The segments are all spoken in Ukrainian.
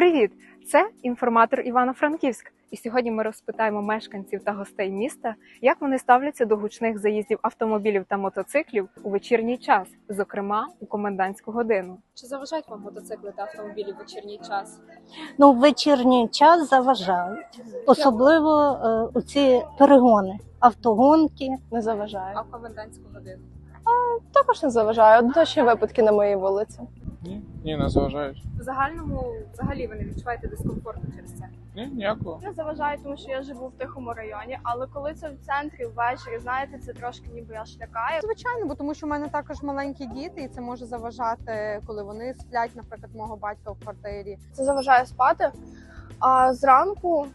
Привіт! Це інформатор Івано-Франківськ. І сьогодні ми розпитаємо мешканців та гостей міста, як вони ставляться до гучних заїздів автомобілів та мотоциклів у вечірній час, зокрема у комендантську годину. Чи заважають вам мотоцикли та автомобілі в вечірній час? Ну, в вечірній час заважають, особливо е, у ці перегони, автогонки. не заважає. А в комендантську годину? Також не заважає. Одночні випадки на моїй вулиці. Ні, ні, не заважають. В загальному взагалі ви не відчуваєте дискомфорту через це. Ні, ніякого. Не заважає, тому що я живу в тихому районі, але коли це в центрі ввечері, знаєте, це трошки ніби аж лякає. Звичайно, бо тому що в мене також маленькі діти, і це може заважати, коли вони сплять, наприклад, мого батька в квартирі. Це заважає спати. А зранку,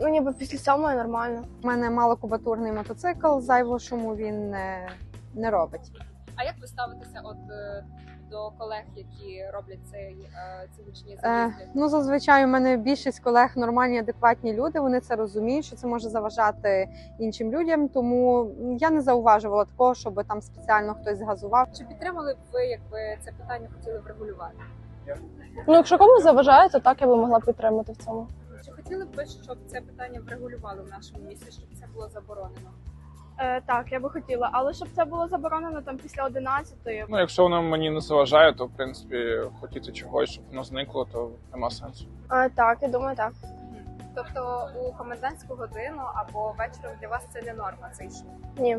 ну ніби після сьомої нормально. У мене малокубатурний мотоцикл, зайвого шуму він не, не робить. А як ви ставитеся от е, до колег, які роблять цей е, ці гучні Е, ну зазвичай у мене більшість колег нормальні, адекватні люди. Вони це розуміють, що це може заважати іншим людям. Тому я не зауважувала такого, щоб там спеціально хтось згазував. Чи підтримали б ви, якби це питання хотіли врегулювати? Ну, якщо комусь заважає, то так я би могла підтримати в цьому. Чи хотіли б ви, щоб це питання врегулювали в нашому місті, щоб це було заборонено? Е, так, я би хотіла, але щоб це було заборонено там після 11-ї. Ну, якщо воно мені не заважає, то в принципі хотіти чогось, щоб воно зникло, то нема сенсу. Е, так, я думаю, так. Тобто у комендантську годину або вечором для вас це не норма цей шум? Ні.